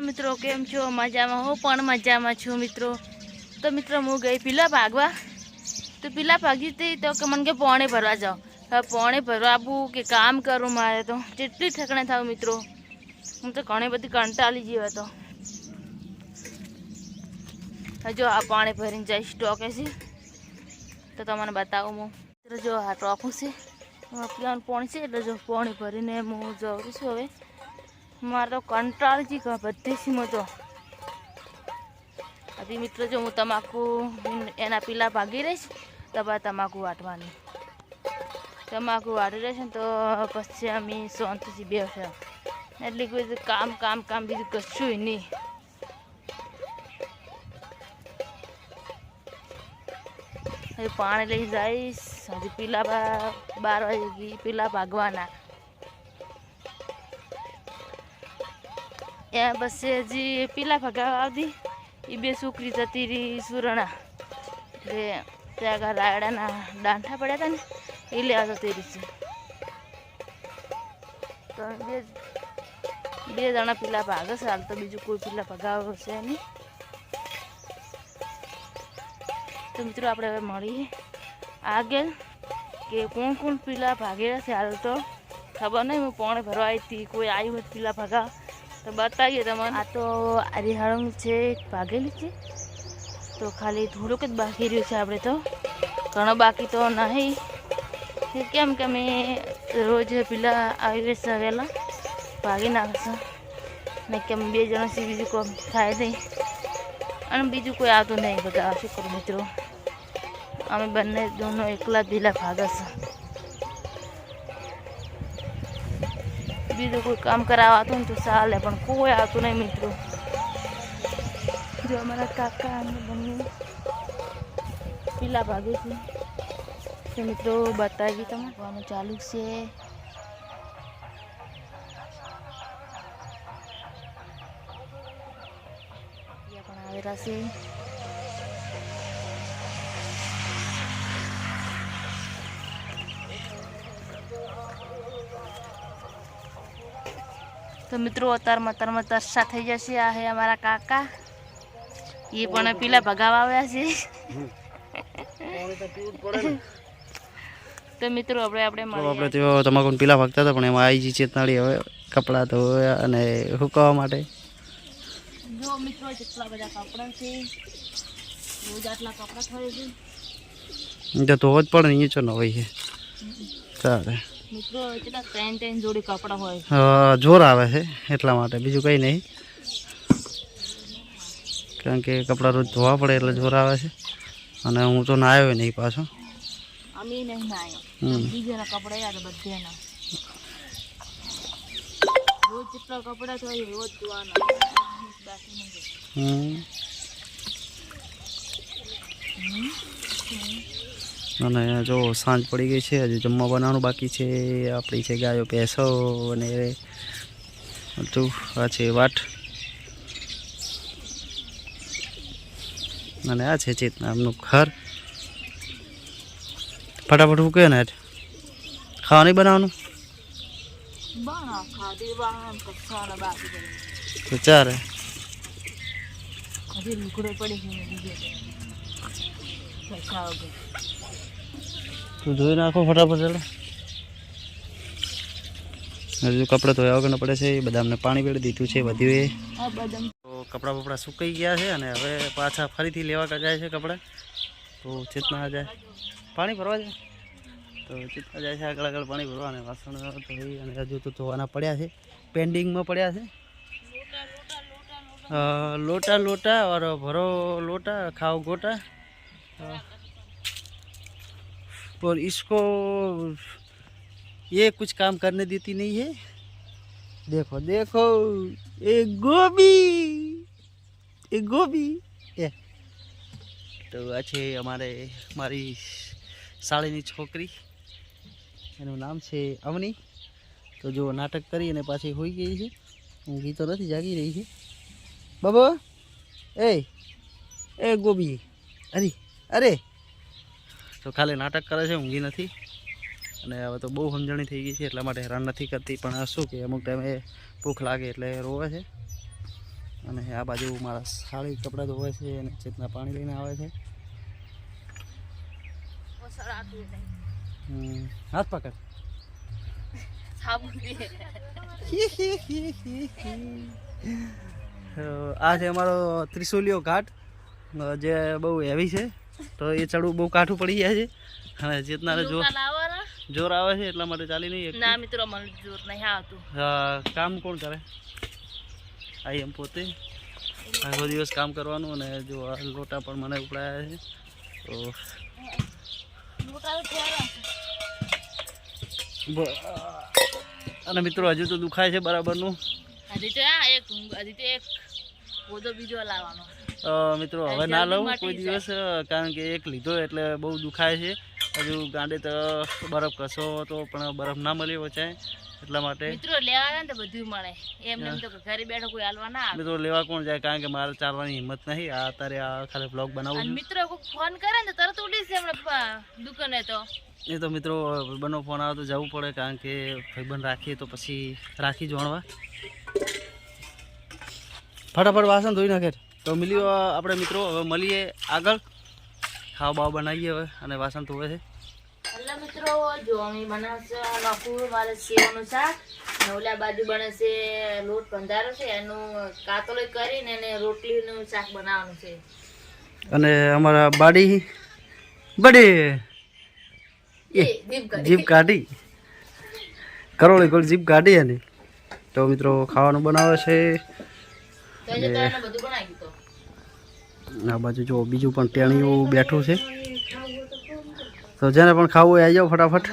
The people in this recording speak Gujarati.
મિત્રો, કેમ છો? મજામાં હું? પણ મજામાં છું મિત્રો. તો મિત્રો, હું ગઈ પીલા ભાગવા. તો પીલા ભાગી હતી તો કે મને કે પોણે ભરવા જાઓ. હવે પોણે ભરવા આપવું કે કામ કરું મારે તો. કેટલી ઠકણે થાવ મિત્રો. હું તો ઘણી બધી કંટાળી જેવા તો હજુ આ પાણી ભરીને જઈશ ટોકે છે. તો તમને બતાવું હું. મિત્રો, જો આ ટોકું છે. પીવાનું પાણી છે, એટલે જો પાણી ભરીને હું જઉં છું હવે. મારે કંટાળ જી બધી સીમો તો. હજી મિત્રો, જો હું તમાકુ એના પીલા ભાગી રહીશ, તમારે તમાકુ વાટવાની. તમાકુ વાટી રહેશે ને તો પછી અમે શાંતિથી બેસે. એટલે કોઈ કામ કામ કામ બીજું કશું નહીં. હવે પાણી લઈ જઈશ. હજી પીલા બાર વાગે પીલા ભાગવાના. એ બસ હજી પીલા ભગાવા આવતી. એ બે છોકરી જતી સુરણા. એટલે ત્યાં આગળ રાયડાના દાંઠા પડ્યા હતા ને એ લેવા જતી રહી છે. તો બે બે જણા પીલા ભાગે છે, હાલ તો બીજું કોઈ પીલા ભગાવો છે નહીં. તો મિત્રો આપણે હવે મળીએ આગળ કે કોણ કોણ પીલા ભાગેલા છે, હાલ તો ખબર નહીં, હું પોણે ભરવા આવી હતી, કોઈ આવ્યું હોય પીલા ભગા. તો બતાવીએ તમને. આ તો હરિહળંગ છે ભાગેલી છે. તો ખાલી થોડુંક જ બાકી રહ્યું છે આપણે તો. ઘણો બાકી તો નહીં. કેમ કે અમે રોજ પેલા આવી વહેલા. ભાગી નાખશું ને કેમ બે જણા છે, બીજું કોઈ થાય નહીં. અને બીજું કોઈ આવતું નહીં, બધા શું કરું મિત્રો? અમે બંને દોનો એકલા પેલા ભાગે બીજું કોઈ કામ કરાવવા આવતું ને તો ચાલે પણ કોઈ આવતું નહીં મિત્રો જો અમારા કાકા અને બંને પીલા ભાગે છે તો મિત્રો બતાવી તમે ભણવાનું ચાલુ છે અહીંયા પણ આવેલા છે તો મિત્રો અત્યારમાં અત્યારમાં તરસા થઈ જશે. આ હે અમારા કાકા. એ પણ પેલા ભગાવા આવ્યા છે. તો મિત્રો આપણે આપણે આપણે તો તમાકુ પીલા ભાગતા હતા પણ એમાં આવી ગઈ ચેતનાળી હવે કપડાં ધોવા અને સુકાવવા માટે. જો મિત્રો જેટલા બધા કપડાં છે રોજ આટલા કપડાં થાય છે. તો ધોવો જ પડે અહીંયા ચો ન હોય છે. ચાલે. મિત્રો કેટલા ત્રણ ત્રણ જોડી કપડાં હોય. જોર આવે છે એટલા માટે બીજું કંઈ નહીં. કારણ કે કપડાં રોજ ધોવા પડે એટલે જોર આવે છે. અને હું તો નાયો નહીં પાછો. અમે નહીં નાયા. બીજાના કપડાં યાદ બધાના. રોજ જેટલા કપડાં થાય રોજ ધોવાના. બાકી નહીં ધોવાના. હમ. અને જો સાંજ પડી ગઈ છે, હજુ જમવા બનાવવાનું બાકી છે, આપણી છે ગાયો, ભેંસો અને બધું, આ છે વાટ. અને આ છે ચેતના એમનું ઘર. ફટાફટ કહે ને ખાવા નહીં બનાવવાનું? લુકડો પડી છે ને બીજે કચ્છા વગર ધોઈ નાખો ફટાફટ ચાલો. હજુ કપડાં ધોયા વગરના પડે છે એ બદામને પાણી પીડી દીધું છે બધું તો કપડાં બપડા સુકાઈ ગયા છે અને હવે પાછા ફરીથી લેવા જાય છે કપડાં. તો ચેતના જાય. પાણી ભરવા જાય. તો ચેતના જાય છે આગળ આગળ પાણી ભરવા વાસણ ધોઈ અને હજુ તો ધોવાના પડ્યા છે. પેન્ડિંગમાં પડ્યા છે. લોટા લોટા ઓર ભરો લોટા ખાવ ગોટા. और इसको ये कुछ काम करने देती नहीं है देखो देखो એ ગોબી એ ગોબી એ તો આ છે અમારે મારી શાળીની છોકરી એનું નામ છે અવની તો જો નાટક કરી અને પાછી હોઈ ગઈ છે ઊંઘી તો નથી જાગી રહી છે બાબા એ એ ગોબી અરે અરે તો ખાલી નાટક કરે છે ઊંઘી નથી. અને હવે તો બહુ સમજણી થઈ ગઈ છે એટલા માટે હેરાન નથી કરતી. પણ શું કે અમુક ટાઈમે ભૂખ લાગે એટલે રોવે છે. અને આ બાજુ મારા સાડી કપડાં ધોવે છે અને ચેતના પાણી લઈને આવે છે. હાથ પકડ. આ છે અમારો ત્રિશુલીઓ ઘાટ જે બહુ હેવી છે. તો એ ચડવું બહુ કાઠું પડી જાય છે. અને ચેતનાને જો જોર આવે છે એટલા માટે ચાલી નહીં ના મિત્રો મને જોર નહીં આવતું. હા કામ કોણ કરે? આ એમ પોતે. આખો દિવસ કામ કરવાનું અને જો આ લોટા પણ મને ઉપડાયા છે. તો અને મિત્રો હજુ તો દુખાય છે બરાબરનું. હજી તો એક હજી તો એક બીજો લાવવાનો. મિત્રો હવે ના લઉં કોઈ દિવસ કારણ કે એક લીધો એટલે બહુ દુખાય છે. હજુ ગાંડે તો બરફ કસો તો પણ બરફ ના મળ્યો વચાય એટલા માટે. મિત્રો લેવાના ને તો બધું મળે. એમ એમ તો ઘરે બેઠો કોઈ હાલવા ના મિત્રો લેવા કોણ જાય? કારણ કે મારે ચાલવાની હિંમત નહીં. આ અત્યારે આ ખાલી બ્લોગ બનાવું મિત્રો ફોન કરે ને તરત ઉડી છે હમણાં દુકાને તો. એ તો મિત્રો બનો ફોન આવે તો જવું પડે કારણ કે ભાઈબંધ રાખીએ તો પછી રાખી જોણવા ફટાફટ વાસણ ધોઈ નાખે. તો મળ્યો આપણે મિત્રો હવે મળીએ આગળ. ખાવા બાવા બનાવીએ હવે અને વાસણ ધોવે છે. એટલે મિત્રો જો અમે બનાવશે નખું મારે સેવાનું શાક અને ઓલા બાજુ બને છે લોટ બંધારો છે એનું કાતલો કરીને એને રોટલીનું શાક બનાવવાનું છે. અને અમારા બાડી બડી જીપ કાઢી. કરોળી કોલ જીપ કાઢી એની. તો મિત્રો ખાવાનું બનાવે છે. બધું આ બાજુ જો બીજું પણ ટેણીઓ બેઠું છે. તો જેને પણ ખાવું હોય આવી જાઓ ફટાફટ.